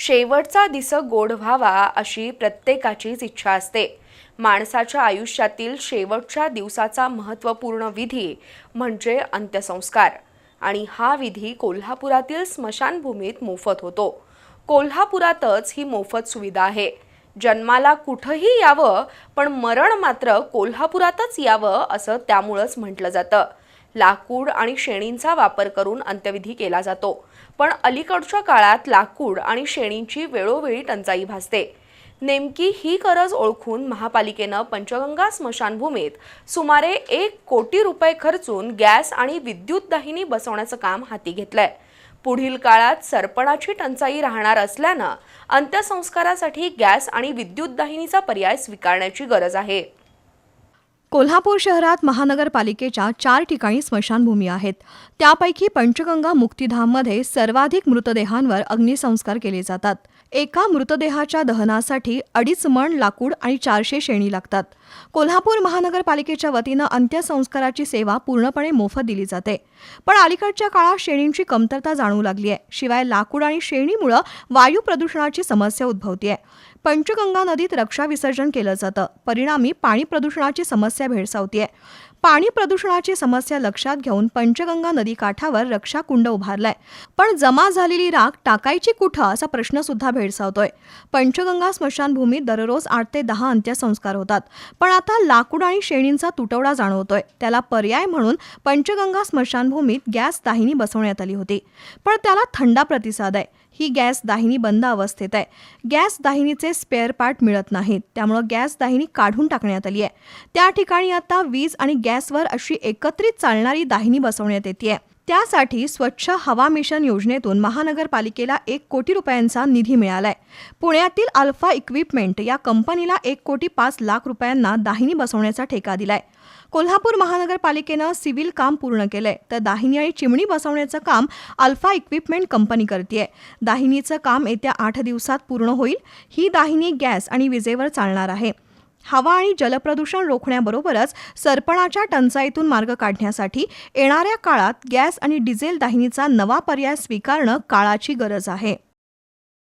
शेवटचा दिस गोड व्हावा अशी प्रत्येकाचीच इच्छा असते. माणसाच्या आयुष्यातील शेवटच्या दिवसाचा महत्त्वपूर्ण विधी म्हणजे अंत्यसंस्कार. आणि हा विधी कोल्हापुरातील स्मशानभूमीत मोफत होतो. कोल्हापुरातच ही मोफत सुविधा आहे. जन्माला कुठंही यावं पण मरण मात्र कोल्हापुरातच यावं असं त्यामुळंच म्हटलं जातं. लाकूड आणि शेणींचा वापर करून अंत्यविधी केला जातो. पण अलीकडच्या काळात लाकूड आणि शेणींची वेळोवेळी टंचाई भासते. नेमकी ही गरज ओळखून महापालिकेनं पंचगंगा स्मशानभूमीत सुमारे एक कोटी रुपये खर्चून गॅस आणि विद्युत दाहिनी बसवण्याचं काम हाती घेतलंय. पुढील काळात सरपणाची टंचाई राहणार असल्यानं अंत्यसंस्कारासाठी गॅस आणि विद्युत दाहिनीचा पर्याय स्वीकारण्याची गरज आहे. कोल्हापूर शहरात महानगरपालिकेच्या चार ठिकाणी स्मशानभूमी आहेत. त्यापैकी पंचगंगा मुक्तिधाममध्ये सर्वाधिक मृतदेहांवर अग्निसंस्कार केले जातात. एका मृतदेहाच्या दहनासाठी अडीच मण लाकूड आणि चारशे शेणी लागतात. कोल्हापूर महानगरपालिकेच्या वतीनं अंत्यसंस्काराची सेवा पूर्णपणे मोफत दिली जाते. पण अलीकडच्या काळात शेणींची कमतरता जाणवू लागली आहे. शिवाय लाकूड आणि शेणीमुळं वायू प्रदूषणाची समस्या उद्भवतीये. पंचगंगा नदीत रक्षा विसर्जन केलं जातं. परिणामी पाणी प्रदूषणाची समस्या भेडसावतीये. पाणी प्रदूषणाची समस्या लक्षात घेऊन पंचगंगा नदी काठावर रक्षाकुंड उभारलाय. पण जमा झालेली राख टाकायची कुठं असा प्रश्न सुद्धा भेडसावतोय. पंचगंगा स्मशानभूमीत दररोज आठ ते दहा अंत्यसंस्कार होतात. पण आता लाकूड आणि शेणींचा तुटवडा जाणवतोय. त्याला पर्याय म्हणून पंचगंगा स्मशानभूमीत गॅस दाहिनी बसवण्यात आली होती. पण त्याला थंडा प्रतिसाद आहे. ही गॅस दाहिनी बंद अवस्थेत आहे. गॅस दाहिनीचे स्पेअर पार्ट मिळत नाहीत. त्यामुळं गॅस दाहिनी काढून टाकण्यात आली आहे. त्या ठिकाणी आता वीज आणि गॅसवर अशी एकत्रित चालणारी दाहिनी बसवण्यात येते त्यासाठी स्वच्छ हवा मिशन योजनेतून महानगरपालिकेला एक कोटी रुपयांचा निधी मिळालाय. पुण्यातील अल्फा इक्विपमेंट या कंपनीला एक कोटी पाच लाख रुपयांना दाहिनी बसवण्याचा ठेका दिलाय. कोल्हापूर महानगरपालिकेनं सिव्हिल काम पूर्ण केलंय. तर दाहिनी आणि चिमणी बसवण्याचं काम अल्फा इक्विपमेंट कंपनी करते दाहिनीचं काम येत्या आठ दिवसात पूर्ण होईल. ही दाहिनी गॅस आणि विजेवर चालणार आहे. हवा आणि जलप्रदूषण रोखण्याबरोबरच सरपणाच्या टंचाईतून मार्ग काढण्यासाठी येणाऱ्या काळात गॅस आणि डिझेल दाहिनीचा नवा पर्याय स्वीकारणं काळाची गरज आहे.